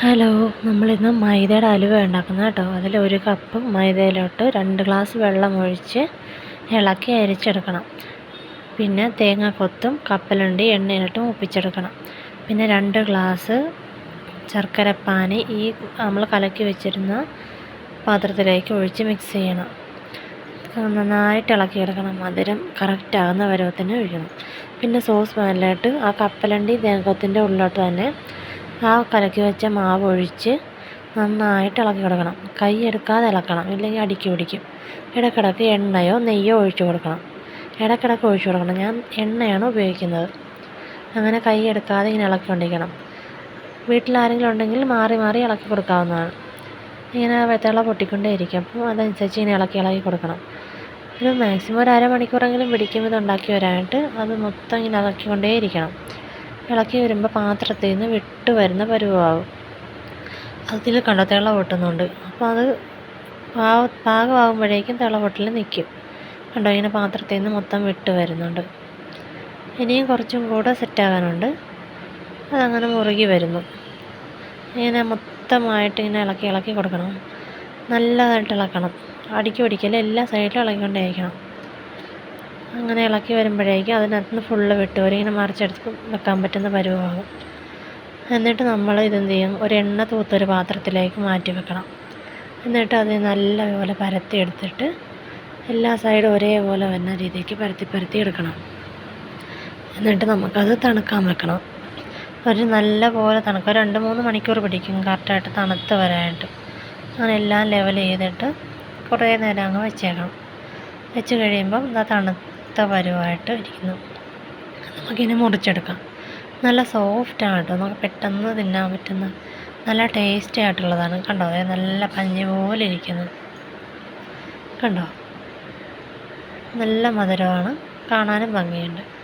Hello നമ്മളിന്ന് മൈദയുടെ അലുവ ഉണ്ടാക്കുന്ന കേട്ടോ. അതിൽ ഒരു കപ്പ് മൈദയിലോട്ട് രണ്ട് ഗ്ലാസ് വെള്ളം ഒഴിച്ച് ഇളക്കി അരിച്ചെടുക്കണം. പിന്നെ തേങ്ങ കൊത്തും കപ്പലുണ്ടി എണ്ണയിലിട്ട് ഒപ്പിച്ചെടുക്കണം പിന്നെ രണ്ട് ഗ്ലാസ് ശർക്കരപ്പാനി ഈ നമ്മൾ കലക്കി വെച്ചിരുന്ന പാത്രത്തിലേക്ക് ഒഴിച്ച് മിക്സ് ചെയ്യണം. നന്നായിട്ട് ഇളക്കി ഇളക്കിയെടുക്കണം. മധുരം കറക്റ്റ് ആകുന്ന പരുവത്തിന് ഒഴിക്കണം. പിന്നെ സോസ് പാനിലോട്ട് ആ കപ്പലണ്ടി തേങ്ങക്കൊത്തിന്റെ ഉള്ളിലോട്ട് തന്നെ ആ കലക്കി വെച്ച മാവ് ഒഴിച്ച് നന്നായിട്ട് ഇളക്കി കൊടുക്കണം. കൈ എടുക്കാതെ ഇളക്കണം. ഇല്ലെങ്കിൽ അടുക്കി പിടിക്കും. ഇടയ്ക്കിടയ്ക്ക് എണ്ണയോ നെയ്യോ ഒഴിച്ചു കൊടുക്കണം. ഇടയ്ക്കിടയ്ക്ക് ഒഴിച്ചു കൊടുക്കണം. ഞാൻ എണ്ണയാണ് ഉപയോഗിക്കുന്നത്. അങ്ങനെ കൈ എടുക്കാതെ ഇങ്ങനെ ഇളക്കിക്കൊണ്ടിരിക്കണം വീട്ടിൽ ആരെങ്കിലും ഉണ്ടെങ്കിൽ മാറി മാറി ഇളക്കി കൊടുക്കാവുന്നതാണ്. ഇങ്ങനെ വെത്തള പൊട്ടിക്കൊണ്ടേ ഇരിക്കും അപ്പോൾ അതനുസരിച്ച് ഇങ്ങനെ ഇളക്കി ഇളക്കി കൊടുക്കണം. ഒരു മാക്സിമം ഒരു അരമണിക്കൂറെങ്കിലും പിടിക്കും ഇത് ഉണ്ടാക്കി വരാനായിട്ട് അത് മൊത്തം ഇങ്ങനെ ഇളക്കിക്കൊണ്ടേ ഇരിക്കണം ഇളക്കി വരുമ്പോൾ പാത്രത്തിൽ നിന്ന് വിട്ട് വരുന്ന പരുവമാകും അതിൽ കണ്ടോ? തിള പൊട്ടുന്നുണ്ട്. അപ്പോൾ അത് പാക പാകമാകുമ്പോഴേക്കും തിള പൊട്ടൽ നിൽക്കും കണ്ടോ? ഇങ്ങനെ പാത്രത്തിൽ നിന്ന് മൊത്തം വിട്ട് വരുന്നുണ്ട്. ഇനിയും കുറച്ചും കൂടെ സെറ്റാകാനുണ്ട്. അതങ്ങനെ മുറുകി വരുന്നു. ഇങ്ങനെ മൊത്തമായിട്ട് ഇങ്ങനെ ഇളക്കി ഇളക്കി കൊടുക്കണം. നല്ലതായിട്ട് ഇളക്കണം. അടിക്ക് പിടിക്കൽ എല്ലാ സൈഡിലും ഇളക്കിക്കൊണ്ടേയിരിക്കണം. അങ്ങനെ ഇളക്കി വരുമ്പോഴേക്കും അതിനകത്ത് നിന്ന് ഫുള്ള് വിട്ട്. വരും ഇങ്ങനെ മറിച്ചെടുത്ത് വെക്കാൻ പറ്റുന്ന പരുവമാകും. എന്നിട്ട് നമ്മൾ ഇതെന്ത് ചെയ്യും? ഒരു എണ്ണ തൂത്തൊരു പാത്രത്തിലേക്ക് മാറ്റി വെക്കണം. എന്നിട്ട് അത് നല്ലപോലെ പരത്തി എടുത്തിട്ട് എല്ലാ സൈഡും ഒരേപോലെ വരുന്ന രീതിക്ക് പരത്തി പരത്തി എടുക്കണം. എന്നിട്ട് നമുക്കത് തണുക്കാൻ വെക്കണം. ഒരു നല്ല പോലെ തണുക്കുക രണ്ട് മൂന്ന് മണിക്കൂർ പിടിക്കും കറക്റ്റായിട്ട് തണുത്ത് വരാനായിട്ട്. അങ്ങനെ എല്ലാം ലെവൽ ചെയ്തിട്ട് കുറേ നേരം അങ്ങ് വെച്ചേക്കണം. വെച്ച് കഴിയുമ്പം ഇതാ തണുത്ത പരുവായിട്ട് ഇരിക്കുന്നു. നമുക്കിനി മുറിച്ചെടുക്കാം. നല്ല സോഫ്റ്റാണ് കേട്ടോ നമുക്ക് പെട്ടെന്ന് തിന്നാൻ പറ്റുന്ന നല്ല ടേസ്റ്റി ആയിട്ടുള്ളതാണ്. കണ്ടോ? അതായത് നല്ല പഞ്ഞി പോലെ ഇരിക്കുന്നു. കണ്ടോ? നല്ല മധുരമാണ്. കാണാനും ഭംഗിയുണ്ട്.